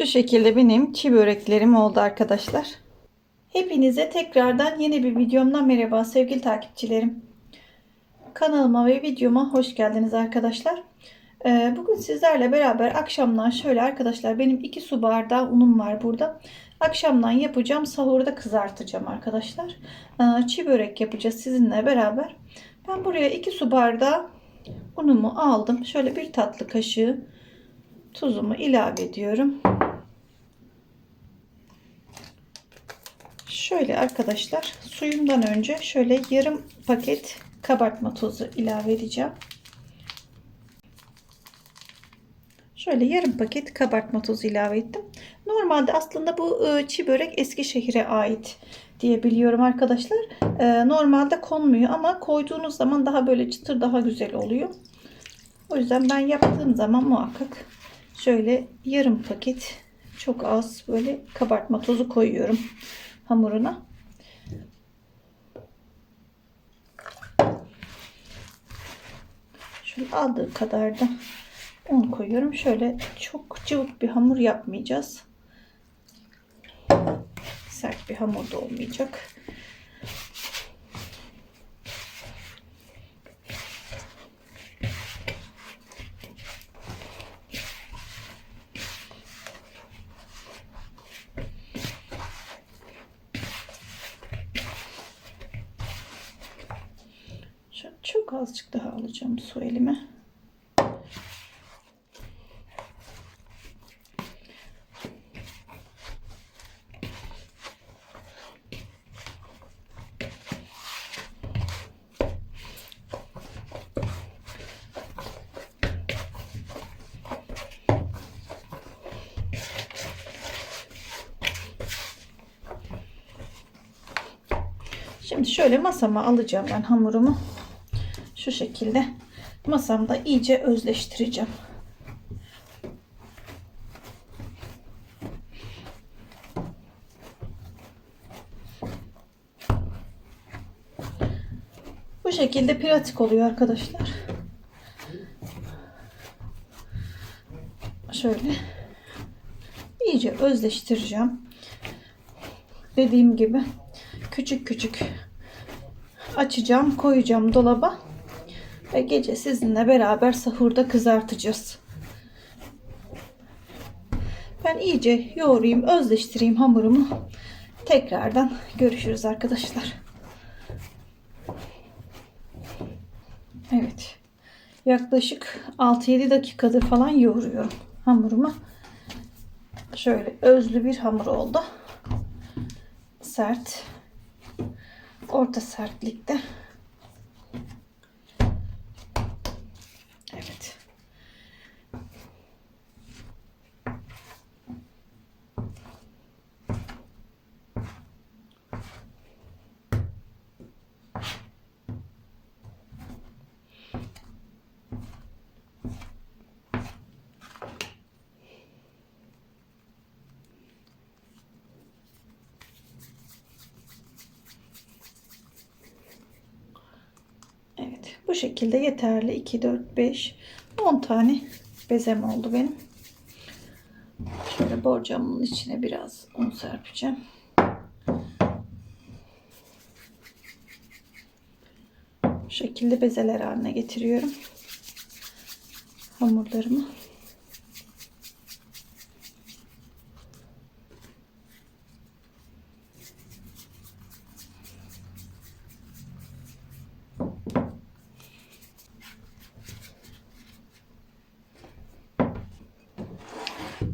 Şu şekilde benim çi böreklerim oldu arkadaşlar. Hepinize tekrardan yeni bir videomdan merhaba sevgili takipçilerim. Kanalıma ve videoma hoş geldiniz arkadaşlar. Ee, Bugün sizlerle beraber akşamdan şöyle arkadaşlar benim 2 su bardağı unum var burada. Akşamdan yapacağım sahurda kızartacağım arkadaşlar. Ee, Çi börek yapacağız sizinle beraber. Ben buraya 2 su bardağı unumu aldım. Şöyle bir tatlı kaşığı tuzumu ilave ediyorum. Şöyle arkadaşlar suyumdan önce şöyle yarım paket kabartma tozu ilave edeceğim. Şöyle yarım paket kabartma tozu ilave ettim. Normalde aslında bu e, çi börek Eskişehir'e ait diye biliyorum arkadaşlar. E, normalde konmuyor ama koyduğunuz zaman daha böyle çıtır daha güzel oluyor. O yüzden ben yaptığım zaman muhakkak şöyle yarım paket çok az böyle kabartma tozu koyuyorum hamuruna. Şöyle aldığı kadar da un koyuyorum. Şöyle çok cıvık bir hamur yapmayacağız. Sert bir hamur da olmayacak. Şöyle azıcık daha alacağım su elime. Şimdi şöyle masama alacağım ben hamurumu. Şu şekilde masamda iyice özleştireceğim. Bu şekilde pratik oluyor arkadaşlar. Şöyle iyice özleştireceğim. Dediğim gibi küçük küçük açacağım, koyacağım dolaba ve gece sizinle beraber sahurda kızartacağız. Ben iyice yoğurayım, özleştireyim hamurumu. Tekrardan görüşürüz arkadaşlar. Evet. Yaklaşık 6-7 dakikadır falan yoğuruyorum hamurumu. Şöyle özlü bir hamur oldu. Sert. Orta sertlikte. Evet. Evet. Bu şekilde yeterli. 2, 4, 5, 10 tane bezem oldu benim. Şöyle borcamın içine biraz un serpeceğim. Bu şekilde bezeler haline getiriyorum. Hamurlarımı.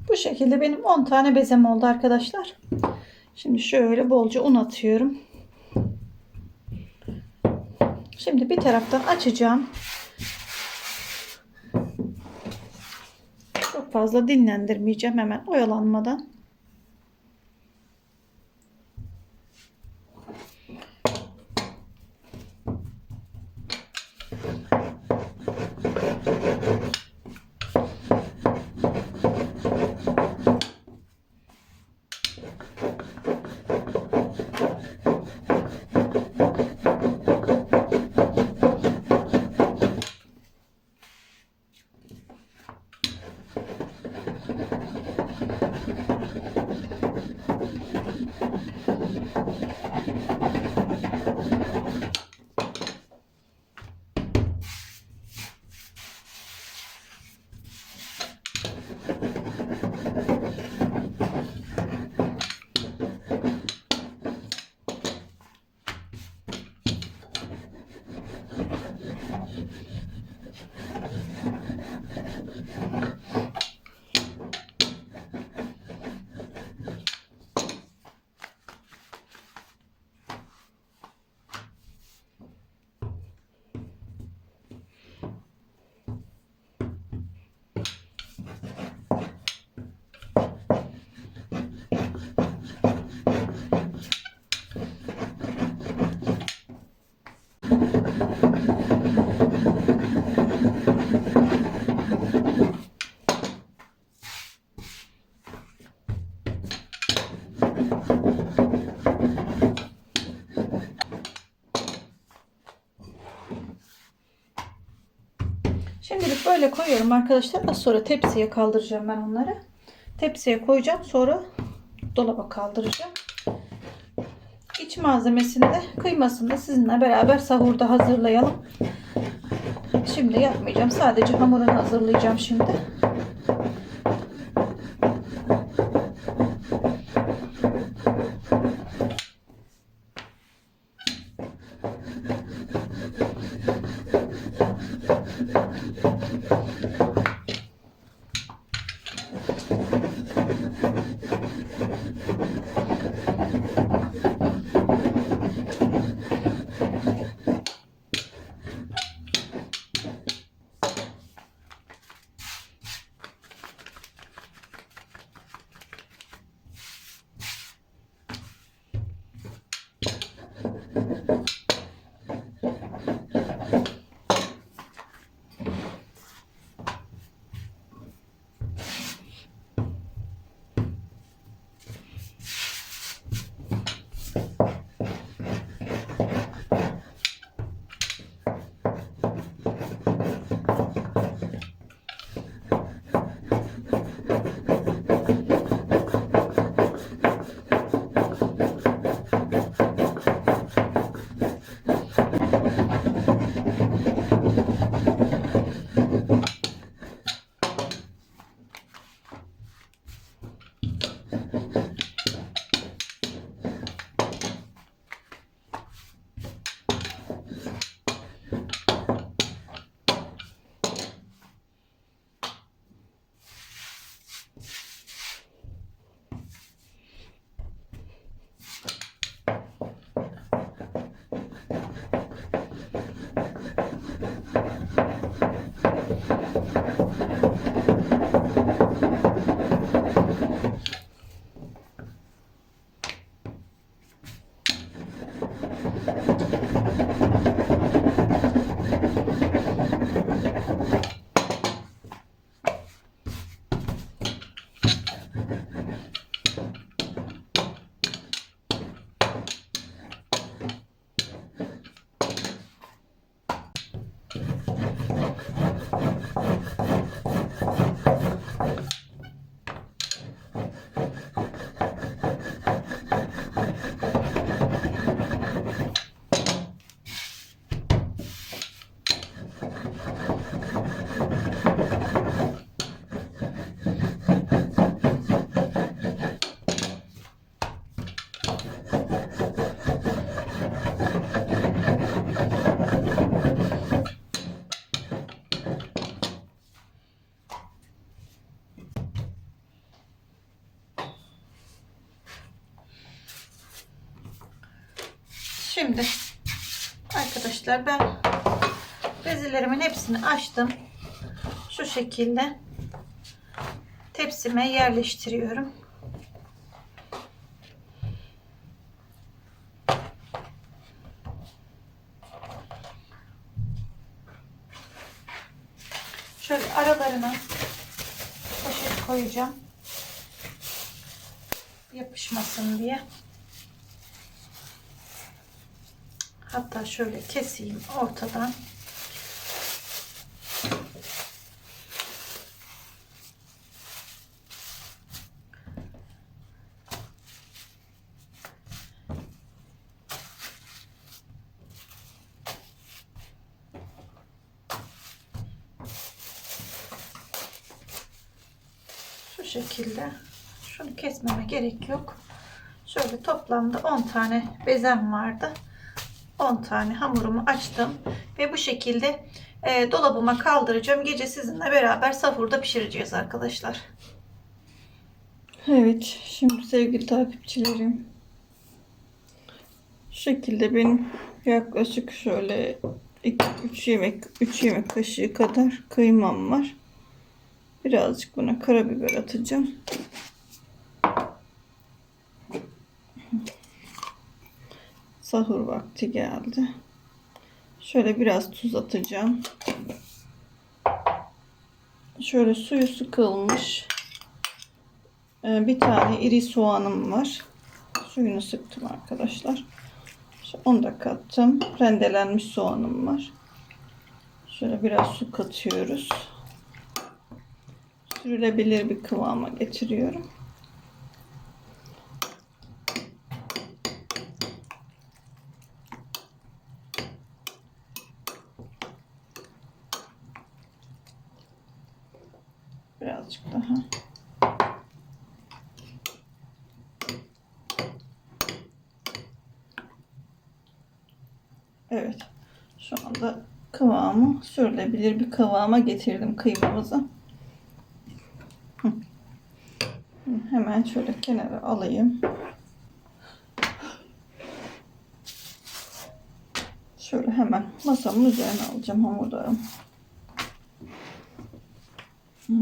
Bu şekilde benim 10 tane bezem oldu arkadaşlar. Şimdi şöyle bolca un atıyorum. Şimdi bir taraftan açacağım. Çok fazla dinlendirmeyeceğim hemen oyalanmadan. Böyle koyuyorum arkadaşlar. Az sonra tepsiye kaldıracağım ben onları. Tepsiye koyacağım. Sonra dolaba kaldıracağım. İç malzemesini de kıymasını da sizinle beraber sahurda hazırlayalım. Şimdi yapmayacağım. Sadece hamurunu hazırlayacağım. Şimdi arkadaşlar ben bezelerimin hepsini açtım. Şu şekilde tepsime yerleştiriyorum. Şöyle aralarına poşet koyacağım. Yapışmasın diye. Hatta şöyle keseyim ortadan. Şu şekilde. Şunu kesmeme gerek yok. Şöyle toplamda 10 tane bezem vardı. 10 tane hamurumu açtım ve bu şekilde e, dolabıma kaldıracağım. Gece sizinle beraber sahurda pişireceğiz arkadaşlar. Evet, şimdi sevgili takipçilerim. Şu şekilde benim yaklaşık şöyle 2-3 yemek 3 yemek kaşığı kadar kıymam var. Birazcık buna karabiber atacağım. Sahur vakti geldi. Şöyle biraz tuz atacağım. Şöyle suyu sıkılmış. Ee, Bir tane iri soğanım var. Suyunu sıktım arkadaşlar. İşte Onu da kattım. Rendelenmiş soğanım var. Şöyle biraz su katıyoruz. Sürülebilir bir kıvama getiriyorum. Birazcık daha. Evet. Şu anda kıvamı sürülebilir bir kıvama getirdim kıymamızı. Hemen şöyle kenara alayım. Şöyle hemen masamın üzerine alacağım hamurlarım. Hı.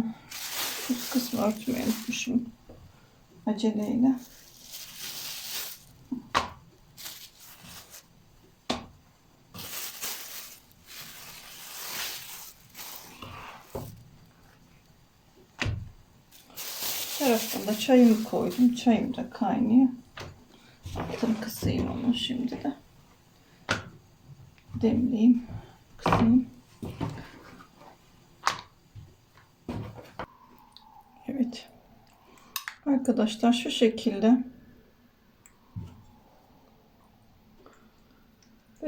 Üst kısmı örtmeyi unutmuşum. Aceleyle. taraftan da çayımı koydum. Çayım da kaynıyor. Altını kısayım onu şimdi de. Demleyeyim. Kısayım. Evet. Arkadaşlar şu şekilde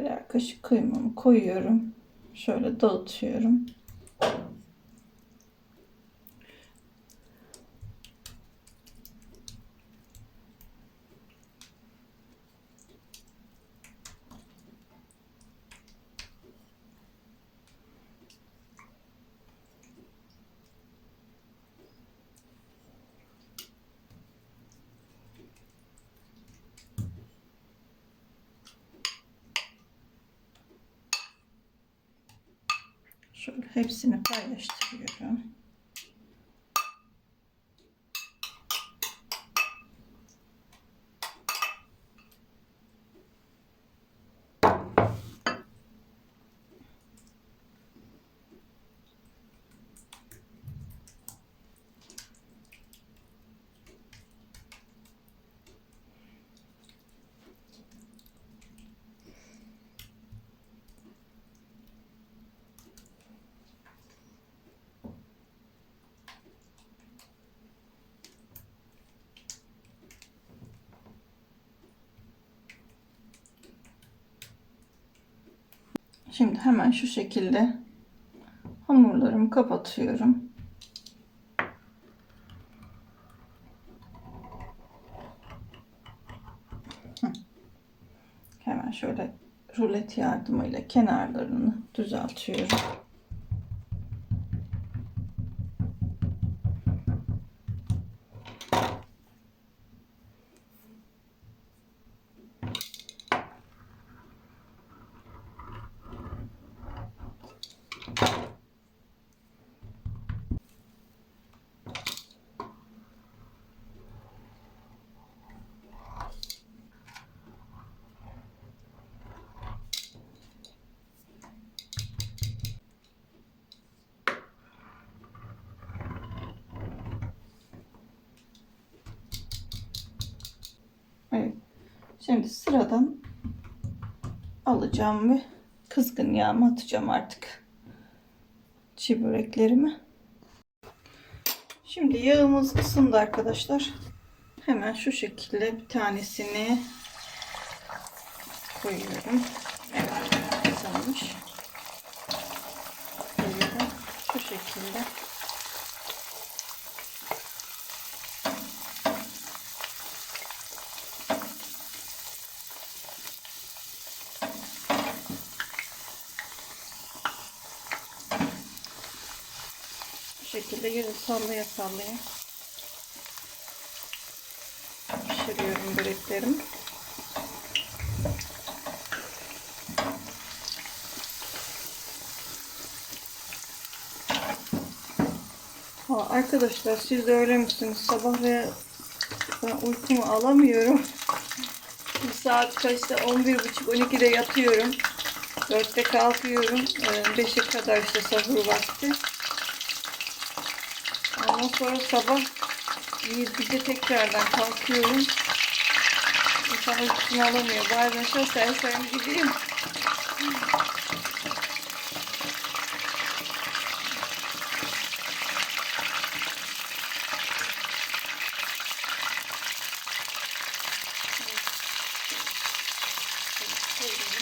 birer kaşık kıymamı koyuyorum. Şöyle dağıtıyorum. Hepsini paylaştırıyorum. Şimdi hemen şu şekilde hamurlarımı kapatıyorum. Hemen şöyle rulet yardımıyla kenarlarını düzeltiyorum. Evet. Şimdi sıradan alacağım ve kızgın yağımı atacağım artık. Çiğ böreklerimi. Şimdi yağımız ısındı arkadaşlar. Hemen şu şekilde bir tanesini koyuyorum. Evet. Koyuyorum. Şu şekilde. Şekilde yüzü sallaya sallaya pişiriyorum böreklerimi. Ha, arkadaşlar siz de öyle misiniz? Sabah ve ben uykumu alamıyorum. Bir saat kaçta? 11.30-12'de yatıyorum. 4'te kalkıyorum. 5'e kadar işte sahur vakti. Ondan sonra sabah 7'de tekrardan kalkıyorum. İnsan uykusunu alamıyor. Bazen şöyle sersem gideyim. Bir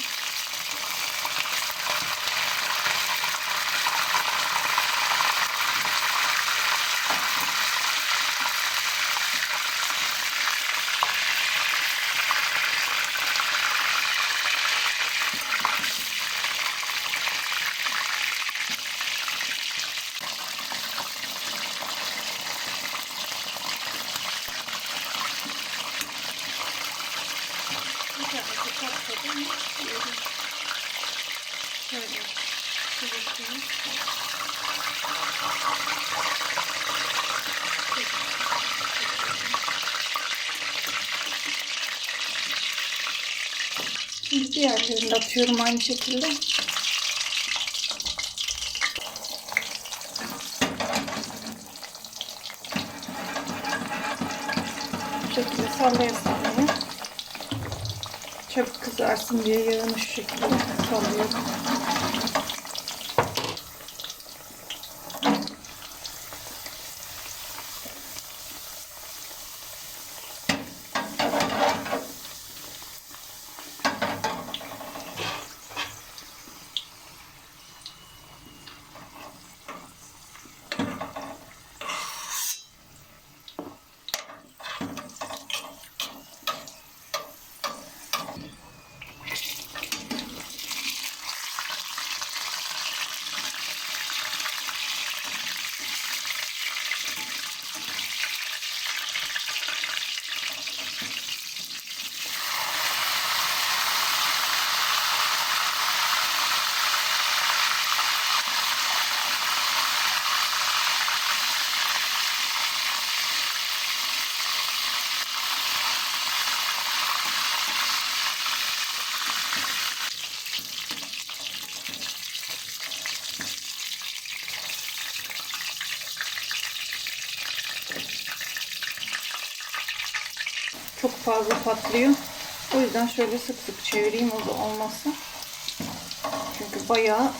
Şimdi diğerlerini de atıyorum aynı şekilde. Bu şekilde sallaya sallaya. Çabuk kızarsın diye yağını şu şekilde sallıyorum. Fazla patlıyor. O yüzden şöyle sık sık çevireyim o da olmasın. Çünkü bayağı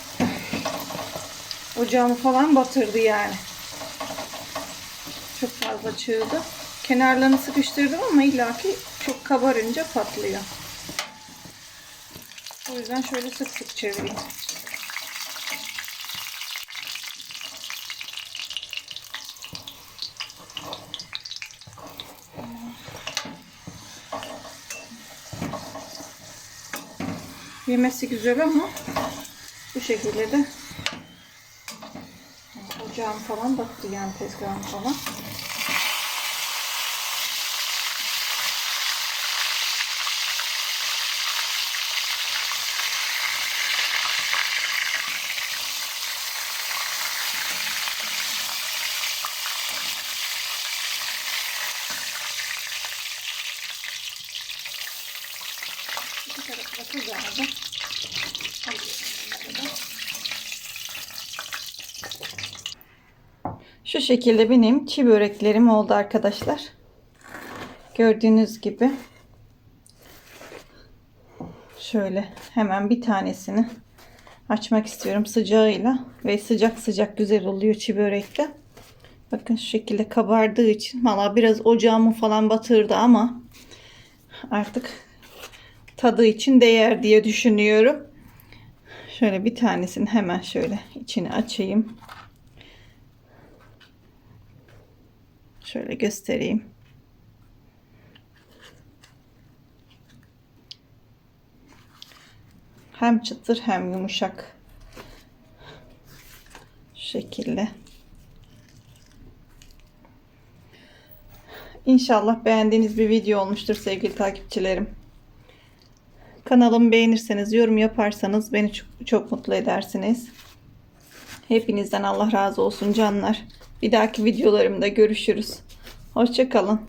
ocağımı falan batırdı yani. Çok fazla çığdı. Kenarlarını sıkıştırdım ama illaki çok kabarınca patlıyor. O yüzden şöyle sık sık çevireyim. Yemesi güzel ama bu şekilde de ocağım falan battı yani tezgahım falan. Şu şekilde benim çiğ böreklerim oldu arkadaşlar. Gördüğünüz gibi. Şöyle hemen bir tanesini açmak istiyorum sıcağıyla. Ve sıcak sıcak güzel oluyor çiğ börekte. Bakın şu şekilde kabardığı için. Valla biraz ocağımı falan batırdı ama artık tadı için değer diye düşünüyorum. Şöyle bir tanesini hemen şöyle içini açayım. Şöyle göstereyim. Hem çıtır hem yumuşak. Şekilde. İnşallah beğendiğiniz bir video olmuştur sevgili takipçilerim. Kanalımı beğenirseniz, yorum yaparsanız beni çok, çok mutlu edersiniz. Hepinizden Allah razı olsun canlar. Bir dahaki videolarımda görüşürüz. Hoşçakalın.